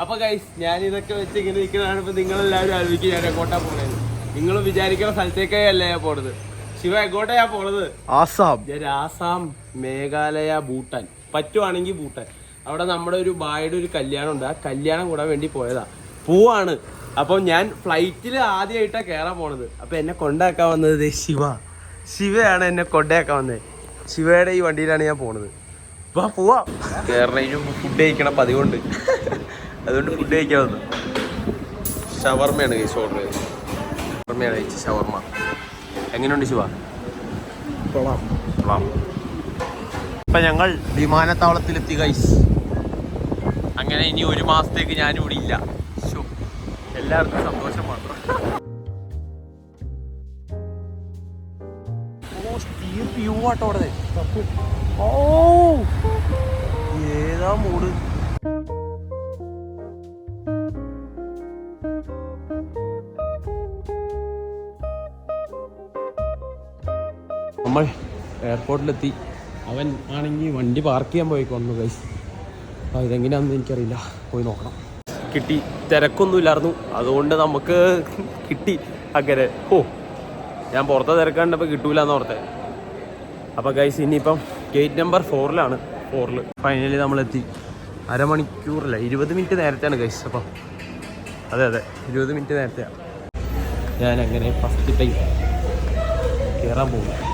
അപ്പൊ ഗൈസ് ഞാൻ ഇതൊക്കെ വെച്ച് ഇങ്ങനെ നിൽക്കുന്നതാണ് ഇപ്പൊ നിങ്ങളെല്ലാവരും ആലോചിക്കും ഞാൻ എങ്ങോട്ടാ പോണത് നിങ്ങൾ വിചാരിക്കുന്ന സ്ഥലത്തേക്കേ അല്ലേ ഞാൻ പോണത്? ശിവ എങ്ങോട്ടാ ഞാൻ പോണത്? ആസാം. ഞാൻ ആസാം മേഘാലയ ഭൂട്ടാൻ. പറ്റുവാണെങ്കിൽ ഭൂട്ടാൻ. അവിടെ നമ്മുടെ ഒരു ബായുടെ ഒരു കല്യാണം ഉണ്ട് ആ കല്യാണം കൂടാൻ വേണ്ടി പോയതാ. പോവാണ്. അപ്പം ഞാൻ ഫ്ലൈറ്റിൽ ആദ്യമായിട്ടാണ് കയറാൻ പോണത്. അപ്പൊ എന്നെ കൊണ്ടാക്കാൻ വന്നത് ദേ ശിവ. ശിവയാണ് എന്നെ കൊണ്ടാക്കാൻ വന്നത് ശിവയുടെ ഈ വണ്ടിയിലാണ് ഞാൻ പോണത്. വാ പോവാ. കേരളയിലും ഫുഡ് കഴിക്കണം പതിവുണ്ട്. അതുകൊണ്ട് ഫുഡ് കഴിക്കാൻ വന്നു ഷവർമ്മയാണ് കഴിച്ച് ഓർഡർ ചെയ്തത് ഷവർമ്മയാണ് ഷവർമ. ഷവർമ്മ എങ്ങനെയുണ്ട് ശിവ? കൊള്ളാം. കൊള്ളാം. ഇപ്പൊ ഞങ്ങൾ വിമാനത്താവളത്തിലെത്തി ഗൈസ് അങ്ങനെ ഇനി ഒരു മാസത്തേക്ക് ഞാനും ഇവിടെ ഇല്ല എല്ലാവർക്കും സന്തോഷം മാത്രം. വ്യൂ ആട്ടോ അവിടെ. ഓ ഏതാ മൂട് നമ്മൾ എയർപോർട്ടിലെത്തി. അവൻ ആണെങ്കിൽ വണ്ടി പാർക്ക് ചെയ്യാൻ പോയിക്കൊണ്ടു ഗൈസ് ഇതെങ്ങനെയാണെന്ന് എനിക്കറിയില്ല. പോയി നോക്കണം. കിട്ടി. തിരക്കൊന്നുമില്ലായിരുന്നു. അതുകൊണ്ട് നമുക്ക് കിട്ടി. അങ്ങനെ. ഓ ഞാൻ പുറത്തെ തിരക്കാണ്ടപ്പോൾ കിട്ടൂല എന്ന് ഓർത്തെ. അപ്പോൾ ഗൈസ് ഇനിയിപ്പം ഗേറ്റ് നമ്പർ ഫോറിലാണ് ഫോറിൽ ഫൈനലി നമ്മളെത്തി. അരമണിക്കൂറില്ല? ഇരുപത് മിനിറ്റ് നേരത്തെയാണ് ഗൈസ് അപ്പം അതെ അതെ. ഇരുപത് മിനിറ്റ് നേരത്തെയാണ് ഞാൻ അങ്ങനെ ഫസ്റ്റ് ടൈം കയറാൻ പോകും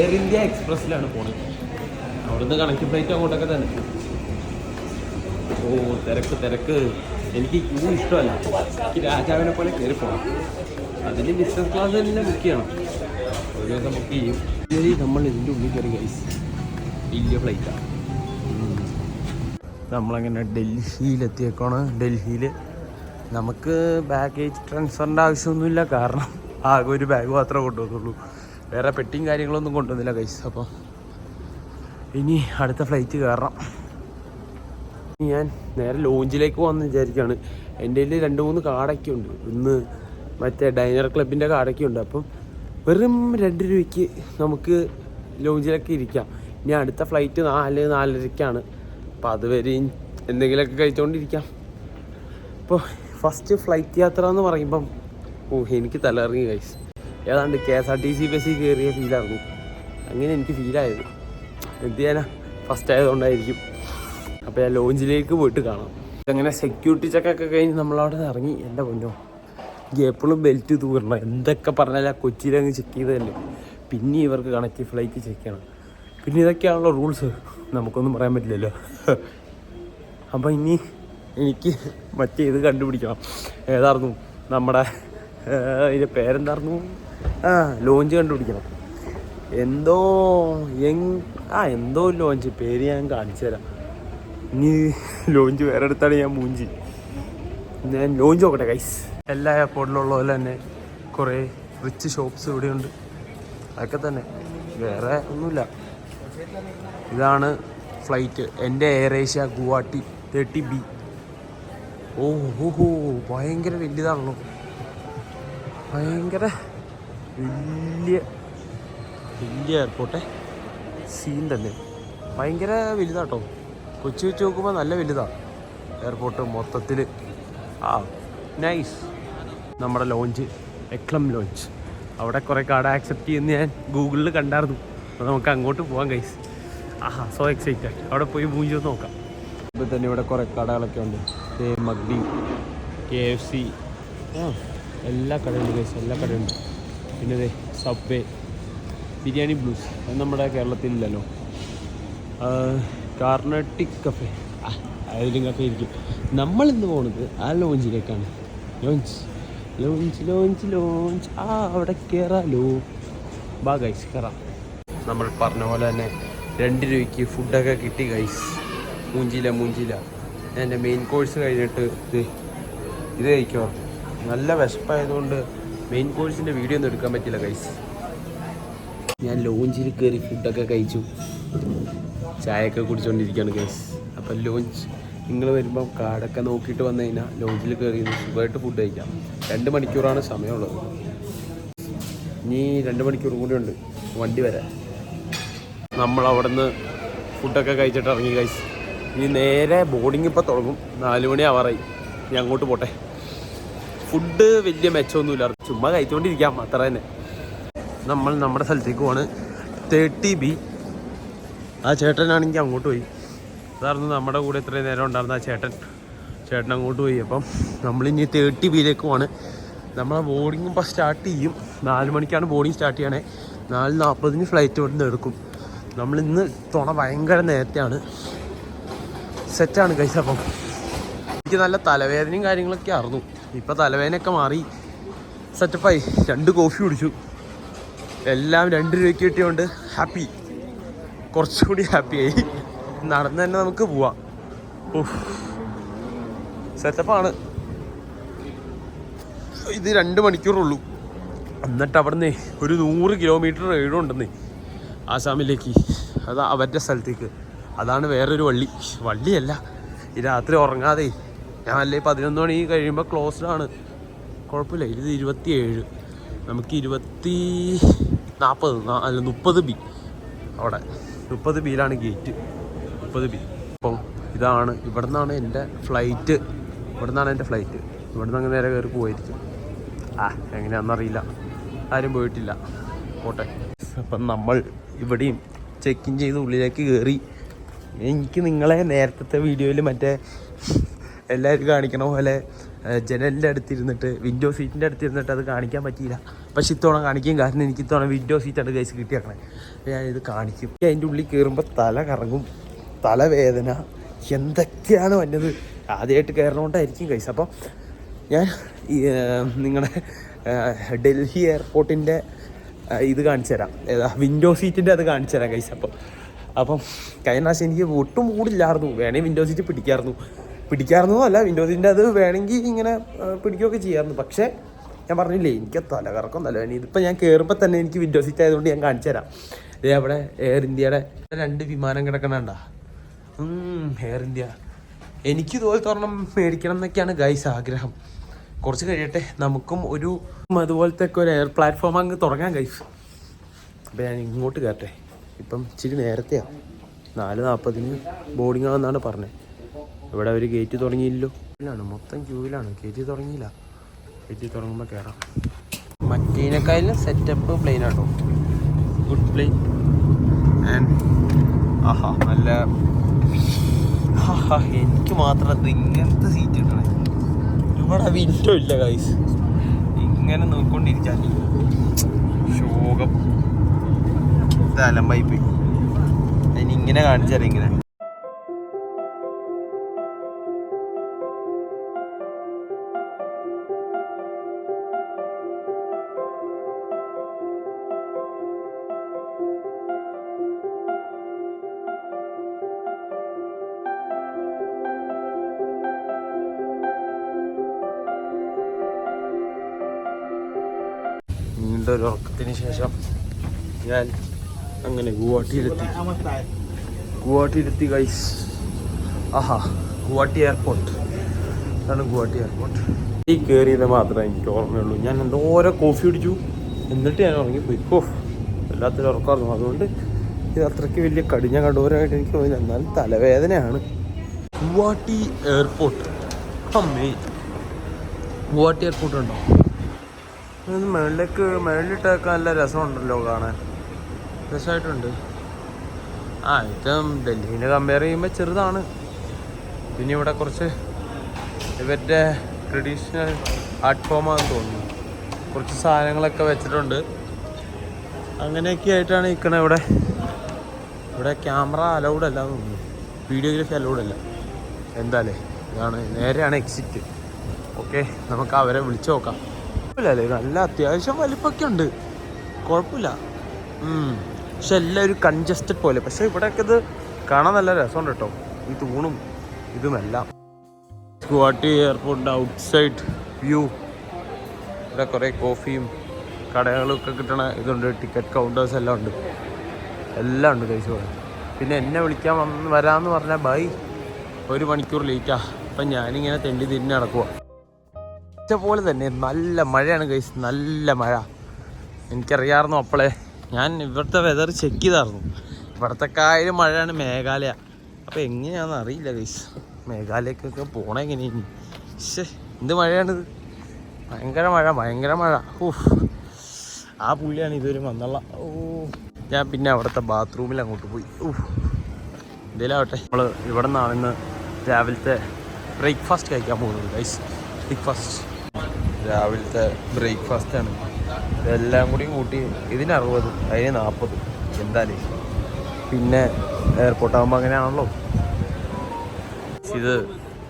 എയർ ഇന്ത്യ എക്സ്പ്രസ്സിലാണ് പോണത്. അവിടുന്ന് കണക്ട് ഫ്ലൈറ്റ് അങ്ങോട്ടൊക്കെ തന്നെ. ഓ തിരക്ക് തിരക്ക്. എനിക്ക് ക്യൂ ഇഷ്ടമല്ല. എനിക്ക് രാജാവിനെ പോലെ കയറി പോകണം അതിന് ബിസിനസ് ക്ലാസ് തന്നെ ബുക്ക് ചെയ്യണം. ഒരു ദിവസം ബുക്ക് ചെയ്യും. നമ്മൾ ഇതിന്റെ ഉള്ളിൽ കയറി ഗൈസ് വലിയ ഫ്ലൈറ്റാണ് നമ്മളങ്ങനെ ഡൽഹിയിലെത്തിയേക്കാണ്. ഡൽഹിയിൽ നമുക്ക് ബാഗേജ് ട്രാൻസ്ഫറിന്റെ ആവശ്യമൊന്നുമില്ല. കാരണം ആകെ ഒരു ബാഗ് മാത്രമേ കൊണ്ടുവന്നുള്ളൂ. വേറെ പെട്ടിയും കാര്യങ്ങളൊന്നും കൊണ്ടുവന്നില്ല ഗൈസ് അപ്പോൾ ഇനി അടുത്ത ഫ്ലൈറ്റ് കയറണം ഞാൻ നേരെ ലോഞ്ചിലേക്ക് പോകാമെന്ന് വിചാരിക്കുകയാണ് എന്റെ കയ്യിൽ രണ്ട് മൂന്ന് കാർഡൊക്കെ ഉണ്ട്. ഇന്ന് മറ്റേ ഡൈനർ ക്ലബിന്റെ കാർഡൊക്കെ ഉണ്ട്. അപ്പം വെറും രണ്ട് രൂപയ്ക്ക് നമുക്ക് ലോഞ്ചിലൊക്കെ ഇരിക്കാം. ഇനി അടുത്ത ഫ്ലൈറ്റ് നാല് നാലരയ്ക്കാണ് അപ്പോൾ അതുവരെയും എന്തെങ്കിലുമൊക്കെ കഴിച്ചുകൊണ്ടിരിക്കാം അപ്പോൾ ഫസ്റ്റ് ഫ്ലൈറ്റ് യാത്ര എന്ന് പറയുമ്പം ഓ എനിക്ക് തലകറങ്ങി കഴിച്ചു ഏതാണ്ട് K S R T C ബസ്സിൽ കയറിയ ഫീലായിരുന്നു. അങ്ങനെ എനിക്ക് ഫീലായത്. എന്ത് ചെയ്യാനാ? ഫസ്റ്റ് ആയതുകൊണ്ടായിരിക്കും. അപ്പോൾ ഞാൻ ലോഞ്ചിലേക്ക് പോയിട്ട് കാണാം. അങ്ങനെ സെക്യൂരിറ്റി ചെക്കൊക്കെ കഴിഞ്ഞ് നമ്മളവിടെ നിന്ന് ഇറങ്ങി. എന്റെ പൊന്നോ? എപ്പോഴും ബെൽറ്റ് തൂരണം എന്തൊക്കെ പറഞ്ഞാൽ ആ കൊച്ചിയിലങ്ങ് ചെക്ക് ചെയ്തതല്ലേ പിന്നെ ഇവർക്ക് കണക്ട് ഫ്ലൈറ്റ് ചെക്ക് ചെയ്യണം. പിന്നെ ഇതൊക്കെയാണല്ലോ റൂൾസ് നമുക്കൊന്നും പറയാൻ പറ്റില്ലല്ലോ. അപ്പം ഇനി എനിക്ക് മറ്റേ ഇത് കണ്ടുപിടിക്കണം. ഏതായിരുന്നു നമ്മുടെ ഇതിന്റെ പേരെന്തായിരുന്നു ആ ലോഞ്ച് കണ്ടുപിടിക്കണം. എന്തോ എങ് ആ എന്തോ ലോഞ്ച് പേര് ഞാൻ കാണിച്ചു തരാം. ഇനി ലോഞ്ച് വേറെ അടുത്താണ് ഞാൻ മൂഞ്ചി. ഞാൻ ലോഞ്ച് നോക്കട്ടെ കൈസ് എല്ലാ എയർപോർട്ടിലുള്ള പോലെ തന്നെ കുറേ റിച്ച് ഷോപ്സ് ഇവിടെയുണ്ട്. അതൊക്കെ തന്നെ. വേറെ ഒന്നുമില്ല. ഇതാണ് ഫ്ലൈറ്റ് എന്റെ Air Asia Guwahati thirty B ഓ ഹോ ഭയങ്കര വലിയതാണല്ലോ ഭയങ്കര വലിയ വലിയ എയർപോർട്ടേ സീൻ തന്നെ. ഭയങ്കര വലുതാട്ടോ. കൊച്ചി വെച്ച് നോക്കുമ്പോൾ നല്ല വലുതാ എയർപോർട്ട് മൊത്തത്തിൽ ആ നൈസ് നമ്മുടെ ലോഞ്ച് എക്ലം ലോഞ്ച് അവിടെ കുറേ കാർഡ് ആക്സെപ്റ്റ് ചെയ്യുന്ന ഞാൻ ഗൂഗിളിൽ കണ്ടായിരുന്നു. അപ്പോൾ നമുക്ക് അങ്ങോട്ട് പോകാം കൈസ് ആഹാ സോ എക്സൈറ്റഡ് അവിടെ പോയി മൂഞ്ചി നോക്കാം. ഇപ്പോൾ തന്നെ ഇവിടെ കുറേ കടകളൊക്കെ ഉണ്ട്. ദേ മഗ്ഡി കെ എഫ് സി. എല്ലാ കടയുണ്ട് കൈസ് എല്ലാ കടയുണ്ട് പിന്നെ ദേ സബ്വേ ബിരിയാണി ബ്ലൂസ് അത് നമ്മുടെ കേരളത്തിലില്ലല്ലോ. കാർണറ്റിക് കഫേ അതിലും കഫേ ഇരിക്കും. നമ്മൾ ഇന്ന് പോകുന്നത് ആ ലോഞ്ചിലേക്കാണ് ലോഞ്ച് ലോഞ്ച് ലോഞ്ച് ലോഞ്ച് ആ അവിടെ കയറാലോ ബാ ഗൈസ് കയറാം നമ്മൾ പറഞ്ഞ പോലെ തന്നെ രണ്ട് രൂപയ്ക്ക് ഫുഡൊക്കെ കിട്ടി ഗൈസ് മൂഞ്ചില മൂഞ്ചില. എന്റെ മെയിൻ കോഴ്സ് കഴിഞ്ഞിട്ട് ഇത് ഇത് കഴിക്കുമോ നല്ല വിശപ്പായതുകൊണ്ട് മെയിൻ കോഴ്സിന്റെ വീഡിയോ ഒന്നും എടുക്കാൻ പറ്റില്ല കൈസ് ഞാൻ ലോഞ്ചിൽ കയറി ഫുഡൊക്കെ കഴിച്ചു. ചായയൊക്കെ കുടിച്ചുകൊണ്ടിരിക്കുകയാണ് ഗൈസ് അപ്പം ലോഞ്ച് നിങ്ങൾ വരുമ്പോൾ കാടൊക്കെ നോക്കിയിട്ട് വന്നു കഴിഞ്ഞാൽ ലോഞ്ചിൽ കയറി സുഖമായിട്ട് ഫുഡ് കഴിക്കാം. രണ്ട് മണിക്കൂറാണ് സമയമുള്ളത്. ഇനി രണ്ട് മണിക്കൂർ കൂടി ഉണ്ട്. വണ്ടി വരാൻ നമ്മൾ അവിടെ നിന്ന് ഫുഡൊക്കെ കഴിച്ചിട്ട് ഇറങ്ങി ഗൈസ് ഇനി നേരെ ബോർഡിങ് ഇപ്പോൾ തുടങ്ങും. നാല് മണി ആവാറായി അങ്ങോട്ട് പോട്ടെ. ഫുഡ് വലിയ മെച്ചമൊന്നുമില്ല. ചുമ്മാ കഴിച്ചുകൊണ്ടിരിക്കാം അത്ര തന്നെ. നമ്മൾ നമ്മുടെ സ്ഥലത്തേക്ക് പോവാണ്. തേർട്ടി ബി ആ ചേട്ടനാണെങ്കിൽ അങ്ങോട്ട് പോയി. അതായിരുന്നു നമ്മുടെ കൂടെ ഇത്രയും നേരം ഉണ്ടായിരുന്ന ആ ചേട്ടൻ. ചേട്ടൻ അങ്ങോട്ട് പോയി. അപ്പം നമ്മളിനി തേർട്ടി ബിയിലേക്ക് പോവാണ്. നമ്മളെ ബോർഡിങ് ഇപ്പോൾ സ്റ്റാർട്ട് ചെയ്യും. നാല് മണിക്കാണ് ബോർഡിങ് സ്റ്റാർട്ട് ചെയ്യണേ. നാല് നാൽപ്പതിന് ഫ്ലൈറ്റ് കൊണ്ട് എടുക്കും. നമ്മളിന്ന് തുണ ഭയങ്കര നേരത്തെയാണ്. സെറ്റാണ് കൈസ് എനിക്ക് നല്ല തലവേദനയും കാര്യങ്ങളൊക്കെ ആയിരുന്നു. ഇപ്പം തലവേനൊക്കെ മാറി. സെറ്റപ്പായി രണ്ട് കോഫി കുടിച്ചു. എല്ലാം രണ്ട് രൂപയ്ക്ക് കിട്ടിയോണ്ട് ഹാപ്പി കുറച്ചുകൂടി ഹാപ്പിയായി നടന്ന് തന്നെ നമുക്ക് പോവാം. സെറ്റപ്പാണ് ഇത് രണ്ട് മണിക്കൂറുള്ളൂ. എന്നിട്ട് അവിടുന്ന് ഒരു നൂറ് കിലോമീറ്റർ റൈഡുണ്ടെന്നേ ആസാമിലേക്ക്. അതാ അവരുടെ സ്ഥലത്തേക്ക്. അതാണ് വേറൊരു വള്ളി. വള്ളിയല്ല. ഈ രാത്രി ഉറങ്ങാതെ ഞാൻ അല്ലേ പതിനൊന്ന് മണി കഴിയുമ്പോൾ ക്ലോസ്ഡ് ആണ്. കുഴപ്പമില്ല. ഇത് ഇരുപത്തി ഏഴ് നമുക്ക് ഇരുപത്തി നാൽപ്പത് അല്ല മുപ്പത് ബി. അവിടെ. മുപ്പത് ബിയിലാണ് ഗേറ്റ് മുപ്പത് ബി. അപ്പം ഇതാണ് ഇവിടെ നിന്നാണ് എന്റെ ഫ്ലൈറ്റ് ഇവിടെ നിന്നാണ് എന്റെ ഫ്ലൈറ്റ് ഇവിടെ നിന്ന് അങ്ങനെ നേരെ കയറി പോയിരിക്കും. ആ എങ്ങനെയാണെന്നറിയില്ല ആരും പോയിട്ടില്ല. പോട്ടെ. അപ്പം നമ്മൾ ഇവിടെയും ചെക്ക് ഇൻ ചെയ്ത് ഉള്ളിലേക്ക് കയറി എനിക്ക് നിങ്ങളെ നേരത്തെ വീഡിയോയിൽ മറ്റേ എല്ലാവരും കാണിക്കണ? പോലെ ജനലിന്റെ അടുത്തിരുന്നിട്ട് വിൻഡോ സീറ്റിന്റെ അടുത്തിരുന്നിട്ട് അത് കാണിക്കാൻ പറ്റിയില്ല. പക്ഷെ ഇത്തവണ കാണിക്കും. കാരണം എനിക്ക് ഇത്തവണ വിൻഡോ സീറ്റാണ് കൈസ് കിട്ടിയേക്കണേ. ഞാൻ ഇത് കാണിക്കും. അതിന്റെ ഉള്ളിൽ കയറുമ്പോൾ തല കറങ്ങും. തലവേദന. എന്തൊക്കെയാണ് വന്നത്? ആദ്യമായിട്ട് കയറണോണ്ടായിരിക്കും കൈസ് അപ്പം ഞാൻ നിങ്ങളുടെ ഡൽഹി എയർപോർട്ടിന്റെ ഇത് കാണിച്ചു തരാം. ഏതാ? വിൻഡോ സീറ്റിന്റെ അത് കാണിച്ചു തരാം കൈസ് അപ്പം അപ്പം കഴിഞ്ഞ പ്രാവശ്യം എനിക്ക് ഒട്ടും കൂടില്ലായിരുന്നു വേണേൽ വിൻഡോ സീറ്റ് പിടിക്കായിരുന്നു. പിടിക്കാറുന്നതും അല്ല വിൻഡോസിന്റെ സീറ്റിന്റെ അത് വേണമെങ്കിൽ ഇങ്ങനെ പിടിക്കുകയൊക്കെ ചെയ്യാറുണ്ട്. പക്ഷേ ഞാൻ പറഞ്ഞില്ലേ എനിക്ക് തലകറക്കം തലവേദന ഇതിപ്പോൾ ഞാൻ കയറുമ്പോൾ തന്നെ എനിക്ക് വിൻഡോ സീറ്റ് ആയതുകൊണ്ട് ഞാൻ കാണിച്ചു തരാം. ഇതേ അവിടെ എയർ ഇന്ത്യയുടെ രണ്ട് വിമാനം കിടക്കണണ്ട? എയർ ഇന്ത്യ എനിക്ക് ഇതുപോലെ ഒരെണ്ണം മേടിക്കണം എന്നൊക്കെയാണ് ഗൈസ് ആഗ്രഹം. കുറച്ച് കഴിയട്ടെ നമുക്കും ഒരു അതുപോലത്തെ ഒക്കെ ഒരു എയർ പ്ലാറ്റ്ഫോം അങ്ങ് തുടങ്ങാം ഗൈസ് അപ്പം ഞാൻ ഇങ്ങോട്ട് കയറട്ടെ ഇപ്പം ഇച്ചിരി നേരത്തെയാണ് നാല് നാൽപ്പതിന് ബോർഡിംഗ് ആണെന്നാണ് പറഞ്ഞത് ഇവിടെ ഒരു ഗേറ്റ് തുടങ്ങിയില്ലല്ലോ. ഇല്ലാണ് മൊത്തം ക്യൂവിലാണ് ഗേറ്റ് തുടങ്ങിയില്ല. ഗേറ്റ് തുടങ്ങുമ്പോൾ കയറാം മറ്റേനേക്കാളും സെറ്റപ്പ് പ്ലെയിൻ ആട്ടോ. ഗുഡ് പ്ലെയിൻ ആൻഡ് ആഹാ നല്ല എനിക്ക് മാത്രം ഇങ്ങനത്തെ സീറ്റ് കിട്ടണേ. ഇവിടെ വിൻഡോ ഇല്ല ഗൈസ് ഇങ്ങനെ നോക്കിക്കൊണ്ടിരിക്കാൻ ശോകം. ഇത് അലമ്പായി പോയി അതിന് ഇങ്ങനെ കാണിച്ചാലേ ഇങ്ങനെ ഒരു ഉറക്കത്തിന് ശേഷം ഞാൻ അങ്ങനെ ഗുവാഹട്ടിയിലെത്തി. ഗുവാഹട്ടിയിലെത്തി ഗൈസ് ആഹാ ഗുവാഹട്ടി എയർപോർട്ട്. അതാണ് ഗുവാഹട്ടി എയർപോർട്ട്. ഈ കയറിയത് മാത്രമേ എനിക്ക് ഓർമ്മയുള്ളൂ. ഞാൻ എന്തോരോ കോഫി കുടിച്ചു. എന്നിട്ട് ഞാൻ ഉറങ്ങിപ്പോയി കോഫ് വല്ലാത്തൊരു ഉറക്കമായിരുന്നു. അതുകൊണ്ട് ഇത് അത്രയ്ക്ക് വലിയ കടിഞ്ഞ കടൂരമായിട്ട് എനിക്ക് തോന്നില്ല എന്നാലും തലവേദനയാണ്. ഗുവാഹട്ടി എയർപോർട്ട്. അമ്മേ. ഗുവാഹട്ടി എയർപോർട്ട് ഉണ്ടോ? മുകളിലേക്ക് മുകളിലിട്ടൊക്കെ നല്ല രസമുണ്ടല്ലോ കാണാൻ. രസമായിട്ടുണ്ട് ആ ഇത് ഡൽഹിനെ കമ്പയർ ചെയ്യുമ്പോൾ ചെറുതാണ്. പിന്നെ ഇവിടെ കുറച്ച് ഇവരുടെ ട്രഡീഷണൽ ആർട്ട് ഫോമാണെന്ന് തോന്നുന്നു. കുറച്ച് സാധനങ്ങളൊക്കെ വെച്ചിട്ടുണ്ട്. അങ്ങനെയൊക്കെ ആയിട്ടാണ് നിൽക്കണത് ഇവിടെ. ഇവിടെ ക്യാമറ അലൗഡ് അല്ല തോന്നുന്നു. വീഡിയോഗ്രാഫി അലൗഡ് അല്ല. എന്താലേ ഇതാണ് നേരെയാണ് എക്സിറ്റ് ഓക്കെ നമുക്ക് അവരെ വിളിച്ചു നോക്കാം. കുഴപ്പമില്ലല്ലേ നല്ല അത്യാവശ്യം വലിപ്പമൊക്കെ ഉണ്ട്. കുഴപ്പമില്ല. പക്ഷെ എല്ലാം ഒരു കൺജസ്റ്റഡ് പോലെ. പക്ഷെ ഇവിടെയൊക്കെ ഇത് കാണാൻ നല്ല രസമുണ്ട് കേട്ടോ. ഈ തൂണും ഇതുമെല്ലാം ഗുവാഹട്ടി എയർപോർട്ടിന്റെ ഔട്ട് സൈഡ് വ്യൂ ഇവിടെ കുറേ കോഫിയും കടകളൊക്കെ കിട്ടണ ഇതുണ്ട്. ടിക്കറ്റ് കൗണ്ടേഴ്സ് എല്ലാം ഉണ്ട്. എല്ലാം ഉണ്ട് കഴിച്ചു പോലെ പിന്നെ എന്നെ വിളിക്കാൻ വന്ന് വരാമെന്ന് പറഞ്ഞാൽ ബൈ. ഒരു മണിക്കൂർ ലേറ്റാ അപ്പം ഞാനിങ്ങനെ തെണ്ടി തിരിഞ്ഞ് നടക്കുക പോലെ തന്നെ. നല്ല മഴയാണ് കഴിച്ച് നല്ല മഴ. എനിക്കറിയാമായിരുന്നു അപ്പോളെ. ഞാൻ ഇവിടുത്തെ വെതർ ചെക്ക് ചെയ്തായിരുന്നു. ഇവിടുത്തെ കാര്യം മഴയാണ് മേഘാലയ. അപ്പോൾ എങ്ങനെയാണെന്ന് അറിയില്ല ഗൈസ് മേഘാലയക്കൊക്കെ പോണ എങ്ങനെയാണ് ശേ എന്ത് മഴയാണിത് ഭയങ്കര മഴ ഭയങ്കര മഴ. ഊഫ് ആ പുള്ളിയാണ് ഇതുവരെ വന്നുള്ള. ഓ. ഞാൻ പിന്നെ അവിടുത്തെ ബാത്റൂമിൽ അങ്ങോട്ട് പോയി. ഊഫ് എന്തേലാവട്ടെ. നമ്മൾ ഇവിടെ നിന്നാണ് ഇന്ന് രാവിലത്തെ ബ്രേക്ക്ഫാസ്റ്റ് കഴിക്കാൻ പോകുന്നത് ഗൈസ് ബ്രേക്ക്ഫാസ്റ്റ് രാവിലത്തെ ബ്രേക്ക്ഫാസ്റ്റ് ആണ്. ഇതെല്ലാം കൂടി കൂട്ടി ഇതിന് അറുപത് അതിന് നാൽപ്പത് എന്തായാലും പിന്നെ എയർപോർട്ട് ആകുമ്പോൾ അങ്ങനെയാണല്ലോ. ഇത്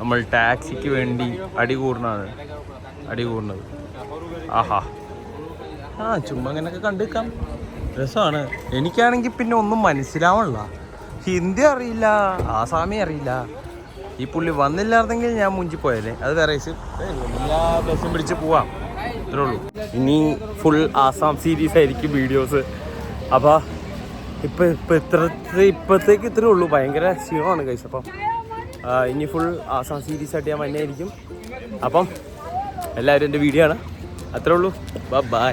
നമ്മൾ ടാക്സിക്ക് വേണ്ടി അടി കൂടണാണ് അടി കൂടുന്നത് ആഹാ. ആ ചുമ്മാ അങ്ങനെയൊക്കെ കണ്ടുക്കാം. രസമാണ് എനിക്കാണെങ്കിൽ പിന്നെ ഒന്നും മനസ്സിലാവണില്ല. ഹിന്ദി അറിയില്ല ആസാമി അറിയില്ല. ഈ പുള്ളി വന്നില്ലായിരുന്നെങ്കിൽ ഞാൻ മുഞ്ചിപ്പോയല്ലേ അത് വേറെ എല്ലാ ബസ്സും പിടിച്ച് പോവാം. ഇത്രേ ഉള്ളൂ. ഇനി ഫുൾ ആസാം സീരീസ് ആയിരിക്കും വീഡിയോസ് അപ്പോൾ ഇപ്പം ഇപ്പം ഇത്ര ഇപ്പോഴത്തേക്ക് ഇത്രേ ഉള്ളൂ. ഭയങ്കര ക്ഷീണമാണ് കൈസ് അപ്പം ഇനി ഫുൾ ആസാം സീരീസ് ആയിട്ട് ഞാൻ മഞ്ഞായിരിക്കും അപ്പം എല്ലാവരും എന്റെ വീഡിയോ ആണ്. അത്രേ ഉള്ളൂ. ബൈ